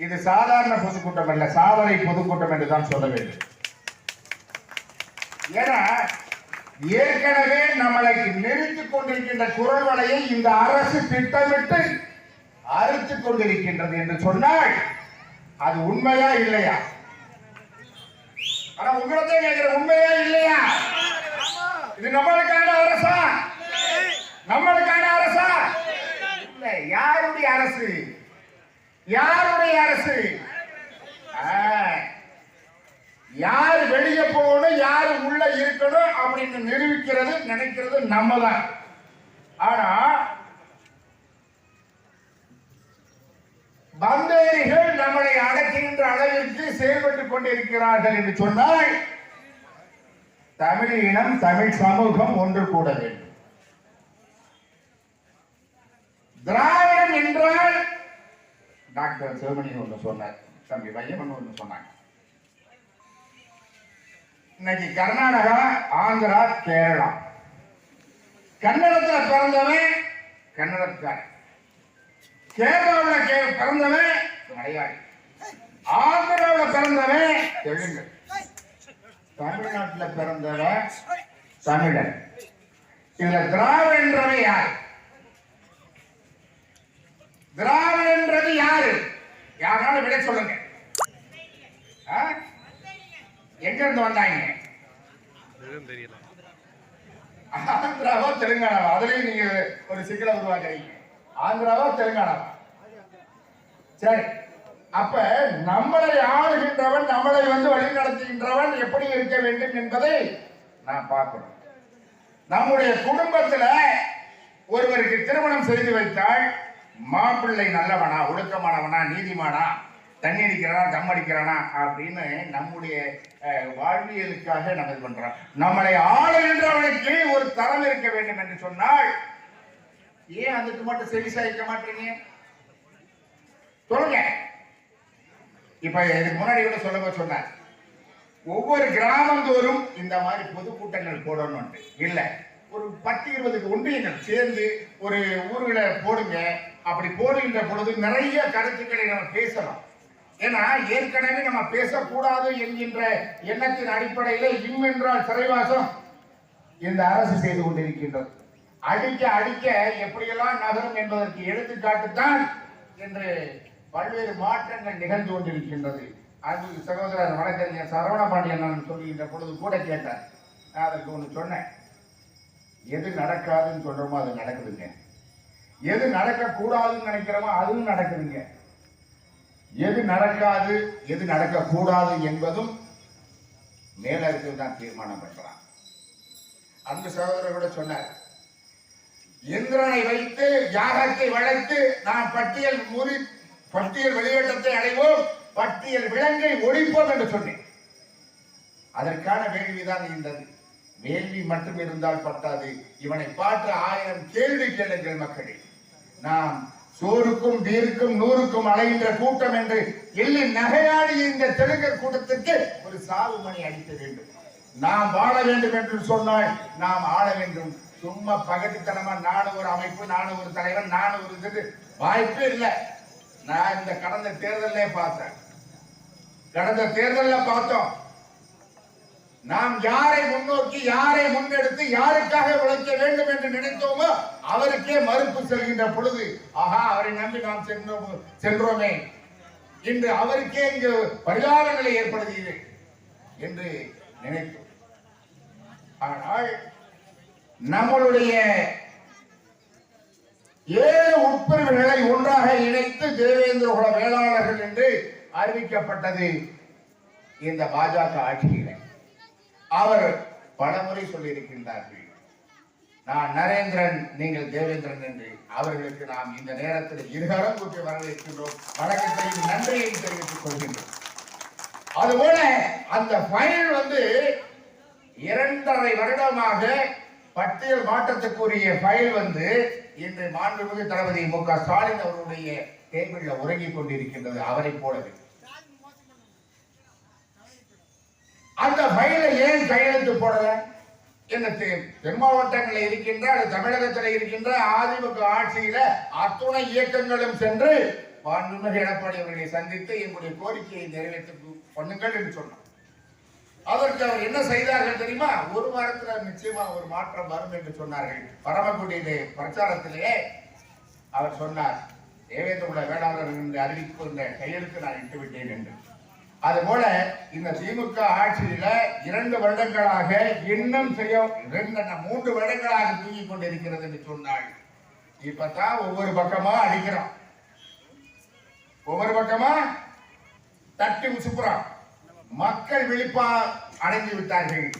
இது சாதாரண பொதுக்கூட்டம் அல்ல சாதனை பொதுக்கூட்டம் என்று தான் சொல்ல வேண்டும். ஏன்னா ஏற்கனவே நம்மளை நிறுத்திக் கொண்டிருக்கின்ற குரல் வலையை இந்த அரசு திட்டமிட்டு அறுத்துக் கொண்டிருக்கின்றது என்று சொன்னால் அது உண்மையா இல்லையா? ஆனா உங்களதான் கேட்கிற உண்மையா இல்லையா? இது நம்மளுக்கான அரசா? நம்மளுக்கான அரசா? இல்ல யாருடைய அரசு? யாருடைய அரசு? யார் வெளியே போகணும் யார் உள்ள இருக்கணும் அப்படின்னு நிரூபிக்கிறது நினைக்கிறது நம்ம தான் ஆனா பந்தேரிகள் நம்மளை அடக்குகின்ற அளவிற்கு செயல்பட்டுக் கொண்டிருக்கிறார்கள் என்று சொன்னால் தமிழ் இனம் தமிழ் சமூகம் ஒன்று கூட வேண்டும். திராவிடம் என்றால் டாக்டர் சிவமணி ஒன்று சொன்னார். தம்பி வையமன் ஒன்று சொன்னாங்க. இன்னைக்கு கர்நாடகா ஆந்திரா கேரளா. கன்னடத்துல பிறந்தவன் கன்னடத்துக்காரன். கேரளாவில் கே பிறந்தவன் மலையாளி. ஆந்திராவில் பிறந்தவன் தெலுங்கு தமிழ்நாட்டில் பிறந்தவன் தமிழன். இதுல திராவிடன்றவன் யார்? திராவிடன்றது யாரு? யாராலும் விட சொல்லுங்க. ஆ? எங்க இருந்து வந்தாங்க? தெரியல ஆந்திராவோ தெலுங்கானாவோ? அதுலயும் நீங்க ஒரு சிக்கலை உருவாக்குறீங்க. ஆந்திராவோ தெலுங்கானாவா? சரி. அப்ப நம்மளை ஆளுகின்றவன் நம்மளை வந்து வழிநடத்துகின்றவன் எப்படி இருக்க வேண்டும் என்பதை நான் பார்க்கணும். நம்முடைய குடும்பத்துல ஒருவருக்கு திருமணம் செய்து வைத்தால் மாப்பிள்ளை நல்லவனா ஒழுக்கமானவனா நீதிமானா தண்ணி அடிக்கிறானா தம் அடிக்கிறானா அப்படின்னு நம்முடைய வாழ்வியலுக்காக நம்ம இது பண்றோம். நம்மளை ஆளுகின்றவனுக்கு ஒரு தரம் இருக்க வேண்டும் என்று சொன்னால் ஏன் அதுக்கு மட்டும் செவிசாய்க்க மாட்டீங்க? சொல்லுங்க. இப்ப இதுக்கு முன்னாடி கூட சொல்ல சொன்னார் ஒவ்வொரு கிராமந்தோறும் இந்த மாதிரி பொதுக்கூட்டங்கள் போடணும்னு இல்லை. ஒரு பத்து இருபது ஒன்றியங்கள் சேர்ந்து ஒரு ஊர்களை போடுங்க. அப்படி போடுகின்ற பொழுது நிறைய கருத்துக்களை நம்ம பேசலாம். ஏன்னா ஏற்கனவே நம்ம பேசக்கூடாது என்கின்ற எண்ணத்தின் அடிப்படையில் இம் என்றால் சிறைவாசம் இந்த அரசு செய்து கொண்டிருக்கின்றது. அடிக்க அடிக்க எப்படியெல்லாம் நகரும் என்பதற்கு எடுத்துக்காட்டுத்தான் என்று பல்வேறு மாற்றங்கள் நிகழ்ந்து கொண்டிருக்கின்றது. அன்பு சகோதரர் வழக்கறிஞர் சரவண பாண்டியன் சொல்லுகின்ற பொழுது கூட கேட்டார். நான் அதற்கு ஒன்று சொன்னேன். எது நடக்காதுன்னு சொல்றோமோ அது நடக்குதுங்க. எது நடக்கக்கூடாதுன்னு நினைக்கிறோமோ அதுவும் நடக்குதுங்க. எது நடக்காது எது நடக்கக்கூடாது என்பதும் மேல தான் தீர்மானம் பண்றான். அந்த சகோதரர் கூட சொன்னார் இந்திரனை வைத்து யாகத்தை வளர்த்து நாம் பட்டியல் முறி பட்டியல் வெளியேற்றத்தை அடைவோம் பட்டியல் விலங்கை ஒழிப்போம் என்று சொன்னேன். அதற்கான வேள்விதான் இருந்தது. வேள்வி மட்டும் இருந்தால் பத்தாது. இவனை பார்த்து ஆயிரம் கேள்வி கேளுங்கள் மக்களே. நாம் சோருக்கும் வீருக்கும் நூறுக்கும் அலைகின்ற கூட்டம் என்று எள்ளி நகையாடி இந்த தெலுங்கர் கூட்டத்திற்கு ஒரு சாவு மணி அளிக்க வேண்டும். நாம் வாழ வேண்டும் என்று சொன்னால் நாம் ஆள வேண்டும். சும்மா பகட்டுத்தனமா நானும் ஒரு அமைப்பு நானும் ஒரு தலைவன் நானும் ஒரு இது. வாய்ப்பே இல்லை. நான் இந்த கடந்த தேர்தலே பார்த்தேன். கடந்த தேர்தல்ல பார்த்தோம். நாம் யாரை முன்னோக்கி யாரை முன்னெடுத்து யாருக்காக உழைக்க வேண்டும் என்று நினைத்தோமோ அவருக்கே மறுப்பு செல்கின்ற பொழுது ஆஹா அவரை நம்பி நாம் சென்றோம் சென்றோமே. இன்று அவருக்கே இங்கு பரிதாப நிலை ஏற்படுகிறது என்று நினைத்தோம். ஆனால் நம்மளுடைய ஏழு உட்பிரிவுகளை ஒன்றாக இணைத்து தேவேந்திர குல வேளாளர்கள் என்று அறிவிக்கப்பட்டது இந்த பாஜக ஆட்சியில். அவர் பலமுறை சொல்லியிருக்கின்றார்கள். நான் நரேந்திரன் நீங்கள் தேவேந்திரன் என்று அவர்களுக்கு நாம் இந்த நேரத்தில் இருகரம் கூட்டி வரவேற்கின்றோம். வணக்கத்தையும் நன்றியையும் தெரிவித்துக் கொள்கின்றோம். அதுபோல அந்த ஃபைல் வந்து இரண்டரை வருடமாக பட்டியல் மாற்றத்துக்குரிய ஃபைல் வந்து இன்று மாண்புமிகு தளபதி மு க ஸ்டாலின் அவருடைய டேபிளில் உறங்கிக் கொண்டிருக்கின்றது. அவரை போலவே. அந்த ஏன் கையெழுத்து போடல? என்ன தெ- தென் மாவட்டங்களில் இருக்கின்ற தமிழகத்தில் இருக்கின்ற அதிமுக ஆட்சியில அத்துணை இயக்கங்களும் சென்று மாண்புமிகு எடப்பாடி அவர்களை சந்தித்து எங்களுடைய கோரிக்கையை நிறைவேற்ற பண்ணுங்கள் என்று சொன்னார். அதற்கு அவர் என்ன செய்தார்கள் தெரியுமா? ஒரு வாரத்தில் நிச்சயமா ஒரு மாற்றம் வரும் என்று சொன்னார்கள். பரமக்குடியிலே பிரச்சாரத்திலே அவர் சொன்னார் தேவேந்திர உள்ள வேளாளர் என்று அறிவிப்பு கையெழுத்து நான் இட்டு விட்டேன் என்று. அதுபோல இந்த திமுக ஆட்சியில இரண்டு வருடங்களாக இன்னும் செய்ய மூன்று வருடங்களாக தூங்கிக் கொண்டிருக்கிறது என்று சொன்னாள் இப்பதான் ஒவ்வொரு பக்கமா அடிக்கிறோம். ஒவ்வொரு பக்கமா தட்டி உசுப்புறான் மக்கள் விழிப்பா அடைந்து விட்டார்கள்.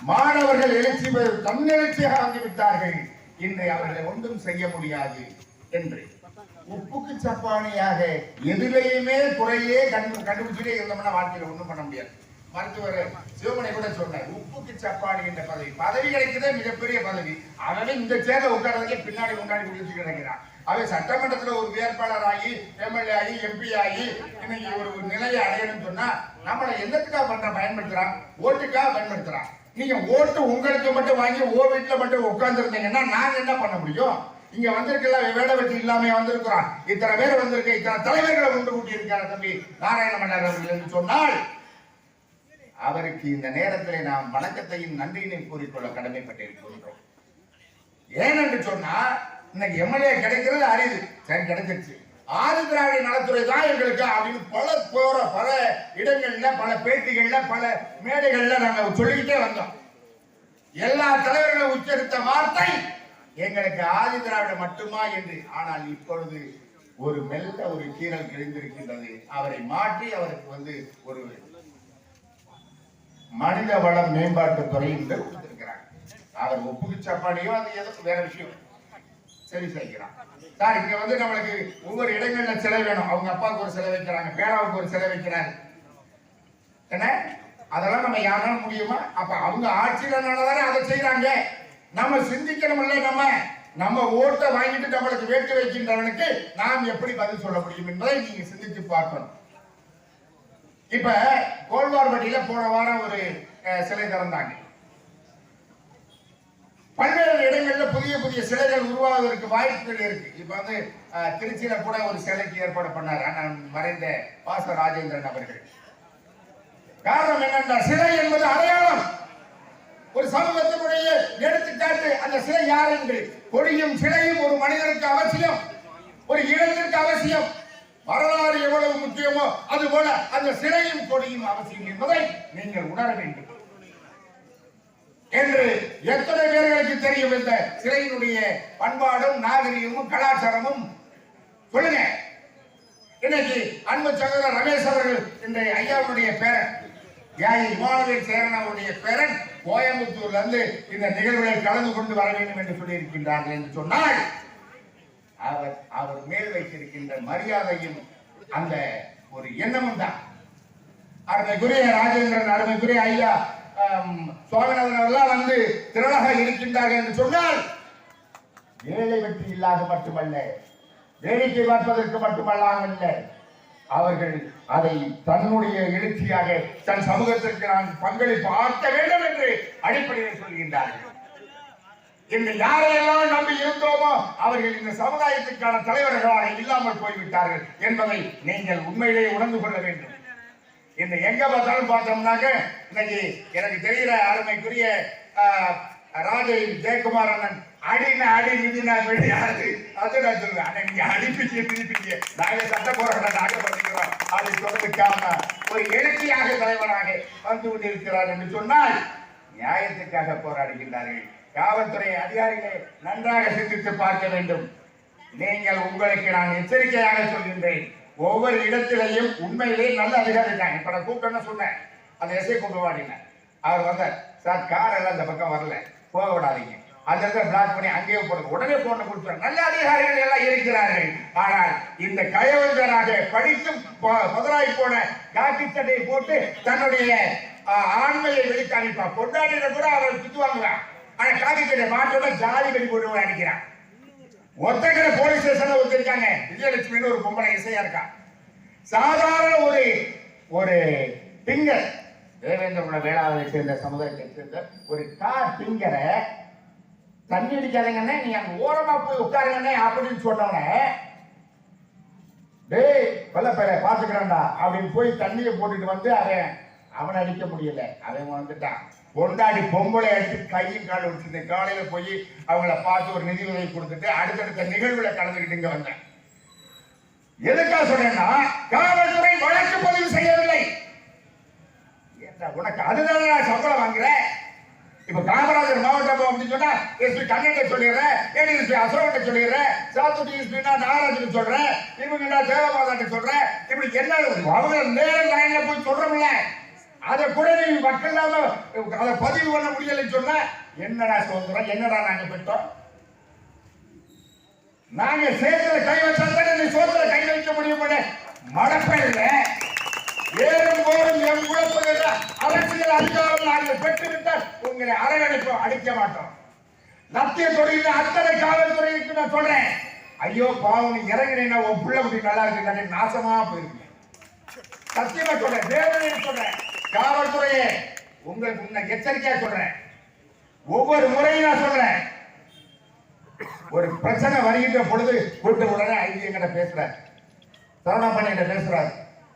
மாணவர்கள் எழுச்சி பெறு- தன்னெழுச்சியாக வந்து விட்டார்கள் இன்று அவர்களை ஒன்றும் செய்ய முடியாது. என்று. உப்புக்கு சப்பானியாக எதிலையுமே குறையே கண்டு கண்டுபிடிச்சிட்டே இருந்தோம்னா வாழ்க்கையில் ஒண்ணும் பண்ண முடியாது. மருத்துவர் சிவமணி கூட சொன்னார் உப்புக்கு சப்பானி என்ற பதவி. பதவி கிடைக்கிறதே மிகப்பெரிய பதவி. அதனால இந்த சேர்ல உட்காரதுக்கே பின்னாடி முன்னாடி குளிச்சு கிடைக்கிறான் அவன் சட்டமன்றத்துல ஒரு வேட்பாளர் ஆகி எம்எல்ஏ ஆகி எம்பி ஆகி இன்னைக்கு ஒரு நிலையை அடையணும்னு சொன்னா நம்மளை என்னத்துக்காக பண்ற பயன்படுத்துறான்? ஓட்டுக்காக பயன்படுத்துறான். நீங்க ஓட்டு உங்களுக்கு மட்டும் வாங்கி ஓ வீட்டுல மட்டும் உட்கார்ந்து இருந்தீங்கன்னா நாங்க என்ன பண்ண முடியும்? இங்க வந்திருக்கலாம் வேட வச்சு இல்லாம வந்திருக்கிறான். இத்தனை பேர் வந்திருக்க இத்தனை தலைவர்களை உண்டு கூட்டி இருக்காரு தம்பி நாராயண மன்னர் அவர்கள் என்று சொன்னால் அவருக்கு இந்த நேரத்தில் நாம் வணக்கத்தையும் நன்றியினையும் கூறிக்கொள்ள கடமைப்பட்டிருக்கின்றோம். ஏனென்று சொன்னா இன்னைக்கு எம்எல்ஏ கிடைக்கிறது அரிது. சரி கிடைச்சிருச்சு. ஆதி திராவிட நலத்துறை தான் எங்களுக்கு அப்படின்னு பல போற பல இடங்கள்ல பல பேட்டிகள்ல பல மேடைகள்ல நாங்க சொல்லிக்கிட்டே வந்தோம். எல்லா தலைவர்களும் உச்சரித்த வார்த்தை எங்களுக்கு ஆதி திராவிட மட்டுமா என்று ஆனால் இப்பொழுது ஒரு மெல்ல ஒரு கீறல் கிழிந்திருக்கின்றது. அவரை மாற்றி அவருக்கு வந்து ஒரு மனித வளம் மேம்பாட்டு துறை என்று கொடுத்திருக்கிறாங்க அவர் ஒப்புக்கு சப்பாடியோ அது ஏதோ வேற விஷயம். சரி செய்கிறான் சார் இங்க வந்து நம்மளுக்கு ஒவ்வொரு இடங்கள்ல சிலை வேணும். அவங்க அப்பாவுக்கு ஒரு சிலை வைக்கிறாங்க பேராவுக்கு ஒரு சிலை வைக்கிறாரு. என்ன? அதெல்லாம் நம்ம யாரால முடியுமா? அப்ப அவங்க ஆட்சியில தானே அதை செய்யறாங்க நம்ம சிந்திக்கணும்ல நம்ம. நம்ம ஓட்டை வாங்கிட்டு நம்மளுக்கு வேட்டு வைக்கின்றவனுக்கு நாம் எப்படி பதில் சொல்ல முடியும் என்பதை நீங்க சிந்தித்து பார்க்கணும். இப்ப கோல்வார்பட்டியில போன வாரம் ஒரு அஹ், சிலை திறந்தாங்க. பல்வேறு இடங்கள்ல புதிய புதிய சிலைகள் உருவாவதற்கு வாய்ப்புகள் இருக்கு. இப்ப வந்து திருச்சியில கூட ஒரு சிலைக்கு ஏற்பாடு பண்ணார். அண்ணன் மறைந்த பாச ராஜேந்திரன் அவர்கள். காரணம் என்னென்றால் சிலை என்பது அடையாளம். ஒரு சமூகத்தினுடைய எடுத்துக்காட்டு அந்த சிலை யார் என்று? கொடியும் சிலையும் ஒரு மனிதனுக்கு அவசியம். ஒரு இடத்திற்கு அவசியம். வரலாறு எவ்வளவு முக்கியமோ அது போல அந்த சிலையும் கொடியும் அவசியம் என்பதை நீங்கள் உணர வேண்டும். என்று எத்தனை பேர்களுக்கு தெரியும் இந்த சிலையினுடைய பண்பாடும் நாகரிகமும் கலாச்சாரமும்? சொல்லுங்க. இன்னைக்கு அன்பு சகோதரர் ரமேஷ் அவர்கள் இன்றைய ஐயாவுடைய பேரன் தியாகி இமானுவேல் சேரன் அவருடைய பேரன் கோயம்புத்தூர்ல இருந்து இந்த நிகழ்வுகளில் கலந்து கொண்டு வர வேண்டும் என்று சொல்லியிருக்கின்றார்கள் என்று சொன்னால் அவர் அவர் மேல் வைத்திருக்கின்ற மரியாதையும் அந்த ஒரு எண்ணமும் தான். அருமைக்குரிய ராஜேந்திரன் அருமைக்குரிய ஐயா சுவாமிநாதன் அவர்களால் வந்து திரளாக இருக்கின்றார்கள் என்று சொன்னால் வேலை வெற்றி இல்லாத மட்டுமல்ல வேடிக்கை பார்ப்பதற்கு மட்டுமல்லாமல் அவர்கள் அதை தன்னுடைய எழுச்சியாக தன் சமூகத்திற்கு நான் பங்களிப்பு ஆற்ற வேண்டும் என்று அடிப்படையில் சொல்கின்றார்கள். இன்று யாரையெல்லாம் நம்பி இருந்தோமோ அவர்கள் இந்த சமுதாயத்திற்கான தலைவர்களாக இல்லாமல் போய்விட்டார்கள் என்பதை நீங்கள் உண்மையிலேயே உணர்ந்து கொள்ள வேண்டும். இந்த எங்க பார்த்தாலும் பார்த்தோம்னாக்க இன்னைக்கு எனக்கு தெரிகிற அருமைக்குரிய ஆஹ், ராஜை ஜெயக்குமார் அண்ணன் அடின்னு அடி மிதினா வெடி ஆடு அது நான் சொல்லுவேன். அண்ணன் நீங்க அடிப்பிச்சு திருப்பிங்க நாங்க சட்ட போராட்டம் நாங்க பண்ணிக்கிறோம் அதை சொல்றதுக்காம ஒரு எழுச்சியாக தலைவனாக வந்து கொண்டிருக்கிறார் என்று சொன்னால் நியாயத்துக்காக போராடுகின்றார்கள். காவல்துறை அதிகாரிகளை நன்றாக சிந்தித்து பார்க்க வேண்டும். நீங்கள் உங்களுக்கு நான் எச்சரிக்கையாக சொல்கின்றேன். ஒவ்வொரு இடத்திலையும் உண்மையிலே நல்ல அதிகாரி தான். இப்ப நான் கூப்பிட்டேன்னு சொன்னேன். அந்த எஸ்ஐ கொண்டு வாடினேன். அவர் வந்தார். சார் கார் எல்லாம் இந்த பக்கம் வரல. போக விடாதீங்க. அந்த இடத்துல பிளாக் பண்ணி அங்கேயே போடுங்க. உடனே போன கொடுத்தார் நல்ல அதிகாரிகள் எல்லாம் இருக்கிறார்கள். ஆனால் இந்த கயவந்தராக படித்தும் ப- போன காக்கி சட்டையை போட்டு தன்னுடைய ஆண்மையை வெளிக்காமிப்பா கொண்டாடின கூட அவர் திட்டுவாங்க ஆனா காக்கி சட்டை மாற்றோட ஜாலி வெளி போட்டு அடிக்கிறான் ஒத்தக்கரை போலீஸ் ஸ்டேஷன்ல வந்திருக்காங்க விஜயலட்சுமின்னு ஒரு பொம்பளை இசையா இருக்கா? சாதாரண ஒரு ஒரு திங்கர் தேவேந்திரகுல வேளாவை சேர்ந்த சமுதாயத்தை சேர்ந்த ஒரு கார் திங்கரை தண்ணி அடிக்காதீங்கண்ணே நீ அங்க ஓரமா போய் உட்காருங்கண்ணே அப்படின்னு சொன்னவனே டேய் வெள்ளப்பேர பாத்துக்கிறேன்டா அப்படின்னு போய் தண்ணியை போட்டுட்டு வந்து அவன் அவனை அடிக்க முடியல. அவன் வந்துட்டான். கொண்டாடி பொம்பளை அடித்து கையும் கால் விட்டு காலையில போய் அவங்கள பார்த்து ஒரு நிதி உதவி கொடுத்துட்டு அடுத்தடுத்த நிகழ்வுல கலந்துக்கிட்டு இங்க வந்தேன். எதுக்காக சொன்னேன்னா காவல்துறை வழக்கு பதிவு செய்யவில்லை. உனக்கு அதுதானே நான் சம்பளம் வாங்குறேன் இப்ப காமராஜர் மாவட்டம் அப்படின்னு சொன்னா எஸ்பி கண்ணன் சொல்லிடுறேன் ஏடிஎஸ்பி அசோகன் சொல்லிடுறேன் சாத்துட்டி எஸ்பினா நாகராஜன் சொல்றேன் இவங்க நான் தேவமாதாட்ட சொல்றேன் இப்படி என்ன அவங்க நேரம் லைன்ல போய் சொல்றோம்ல. அதை கூட நீ மக்கள் இல்லாம அதை பதிவு பண்ண முடியலைன்னு சொன்னா என்னடா சொல்றோம் என்னடா நாங்க பெற்றோம்? நாங்க சேர்த்துல கை வச்சா தானே நீ சோத்துல கை வைக்க முடியும் மடப்பையில் ஏறும் போதும் எம் குழப்பங்கள் அரசியல் அதிகாரம் நாங்கள் பெற்றுவிட்டால் உங்களை அரவணைப்போம் அடிக்க மாட்டோம். லத்திய தொழில் அத்தனை காவல்துறைக்கு நான் சொல்றேன். ஐயோ பாவம் நீ இறங்கினீங்கன்னா உன் பிள்ளை குட்டி நல்லா இருக்கு நாசமா போயிருக்கேன் சத்தியமா சொல்றேன் தேவனையை சொல்றேன். காவல்துறையே உங்களுக்கு உன்னை எச்சரிக்கையா சொல்றேன். ஒவ்வொரு முறையும் நான் சொல்றேன். ஒரு பிரச்சனை வருகின்ற பொழுது கூட்ட உடனே ஐயங்கிட்ட என்கிட்ட பேசுறாரு. சரவணா என்கிட்ட பேசுறாரு.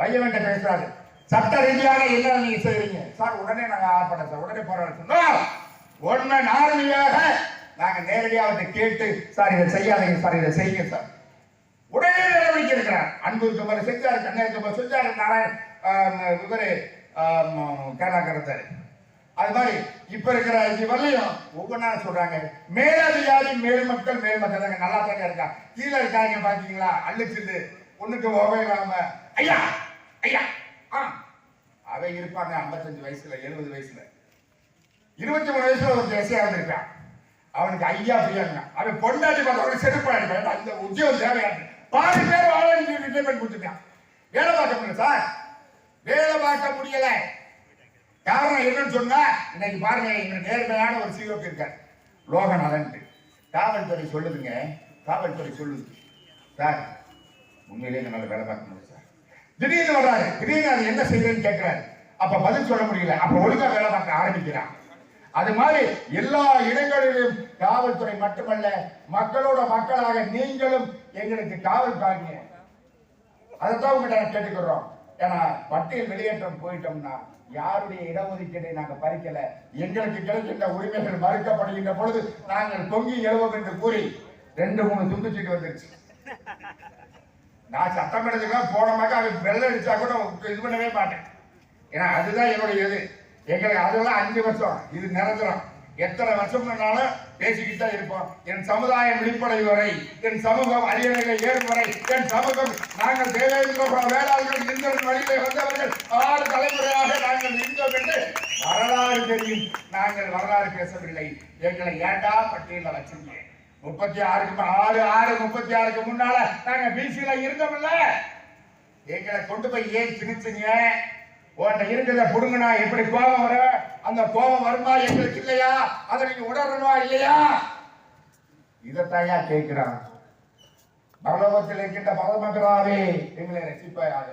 வையவன்ட்ட பேசுறாரு. சட்ட ரீதியாக என்ன நீங்க செய்றீங்க சார் உடனே நாங்க ஆர்ப்பாட்டம் சார் உடனே போராட்டம் சொன்னோம். உடனே நார்மலியாக நாங்க நேரடியாக அவர்கிட்ட கேட்டு சார் இதை செய்யாதீங்க சார் இதை செய்யுங்க சார். உடனே நடவடிக்கை இருக்கிறார் அன்பு குமார் செஞ்சார் கண்ணன் குமார் செஞ்சார் நாராயண் ஆம், இவரு கேரளாக்கரத்தாரு. அது மாதிரி இப்ப இருக்கிற இவர்லையும் வரலையும் ஒவ்வொன்றா சொல்றாங்க. மேலதிகாரி மேல் மக்கள் மேல் மக்கள் தாங்க நல்லா தாங்க இருக்கா? கீழே இருக்காங்க பாத்தீங்களா? அள்ளிச்சிட்டு ஒண்ணுக்கு உபயோகம் ஐயா! ஐயா ஆ அவ இருப்பாங்க 55 வயசுல எழுபது வயசுல. இருபத்தி மூணு வயசுல ஒரு தேசியா இருந்திருக்கான் அவனுக்கு ஐயா பிரியாங்க அவன் பொண்டாட்டி பார்த்த ஒரு செருப்பா அந்த உத்தியோகம் தேவையான பாதி பேர் வாழன்னு ரிட்டைர்மெண்ட் கொடுத்துட்டான். வேலை பார்க்க முடியல சார். வேலை பார்க்க முடியல. காரணம் என்னன்னு சொன்னா இன்னைக்கு பாருங்க எங்களுக்கு நேர்மையான ஒரு சிஓபி இருக்கார். லோகநாதன் காவல்துறை சொல்லுதுங்க. காவல்துறை சொல்லுது. சார் உண்மையிலேயே என்னால வேலை பார்க்க முடியல சார். திடீர்னு வர்றாரு. திடீர்னு அது என்ன செய்யுதுன்னு கேட்கிறாரு. அப்ப பதில் சொல்ல முடியல. அப்ப ஒழுங்கா வேலை பார்க்க ஆரம்பிக்கிறான். அது மாதிரி எல்லா இடங்களிலும் காவல்துறை மட்டுமல்ல மக்களோட மக்களாக நீங்களும் எங்களுக்கு காவல் பாருங்க அதைத்தான் உங்ககிட்ட கேட்டுக்கிறோம். ஏன்னா பட்டியல் வெளியேற்றம் போயிட்டோம்னா யாருடைய இடஒதுக்கீட்டை நாங்க பறிக்கல? எங்களுக்கு கிடைக்கின்ற உரிமைகள் மறுக்கப்படுகின்ற பொழுது நாங்கள் தொங்கி எழுவோம் என்று கூறி ரெண்டு மூணு துண்டு சீட்டு வந்துருச்சு. நான் சத்தம் எடுத்துக்கலாம் போனமாக்க அது வெள்ளை அடிச்சா கூட இது பண்ணவே மாட்டேன். ஏன்னா அதுதான் என்னுடைய இது. எங்களுக்கு அதெல்லாம் அஞ்சு வருஷம். இது நிரந்தரம். எத்தனை வருஷம் பண்ணாலும் பேசிக்கிட்டு தான் இருப்போம். என் சமுதாயம் விழிப்படை வரை என் சமூகம் அரியணையை ஏறும் வரை என் சமூகம் நாங்கள் தேவேந்திர குல வேளாளர்கள் இந்திரன் வழியிலே வந்தவர்கள் ஆறு தலைமுறையாக நாங்கள் இருந்தோம் என்று வரலாறு தெரியும். நாங்கள் வரலாறு பேசவில்லை. எங்களை ஏண்டா பட்டியலில் வச்சிருங்க முப்பத்தி ஆறுக்கு ஆறு ஆறு முப்பத்தி ஆறுக்கு முன்னால நாங்க பிசியில இருந்தோம்ல. எங்களை கொண்டு போய் ஏன் திணிச்சீங்க? உன்கிட்ட இருக்கிறத புடுங்கண்ணா எப்படி கோபம் வர? அந்த கோபம் வருமா? எங்களுக்கு இல்லையா? அதை நீங்க உணரணுமா? இல்லையா? இதைத்தாயா கேட்கிறான். பரலோகத்தில் இருக்கின்ற பரமபிதாவே எங்களை ரசிப்பாயாக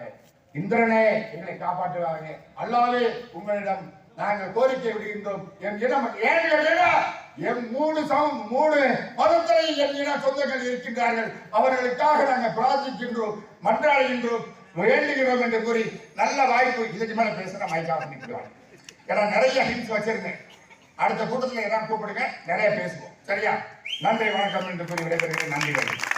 இந்திரனே எங்களை காப்பாற்றுவாங்க அல்லாவே உங்களிடம் நாங்கள் கோரிக்கை விடுகின்றோம். என் இனம் ஏன் கேட்டீங்கன்னா, என் மூணு சமம் மூணு. மதத்திலே என் சொந்தங்கள் இருக்கின்றார்கள். அவர்களுக்காக நாங்கள் பிரார்த்திக்கின்றோம் மன்றாடுகின்றோம் வேண்டுகிறோம் என்று கூறி நல்ல வாய்ப்பு இதுக்கு மேல பேசுற மைக்கா பண்ணிக்கிறாங்க ஏன்னா நிறைய ஹிண்ட்ஸ் வச்சிருந்தேன். அடுத்த கூட்டத்தில் எல்லாம் கூப்பிடுங்க நிறைய பேசுவோம். சரியா? நன்றி வணக்கம் என்று கூறி விடைபெறுகிறேன். நன்றி வணக்கம்.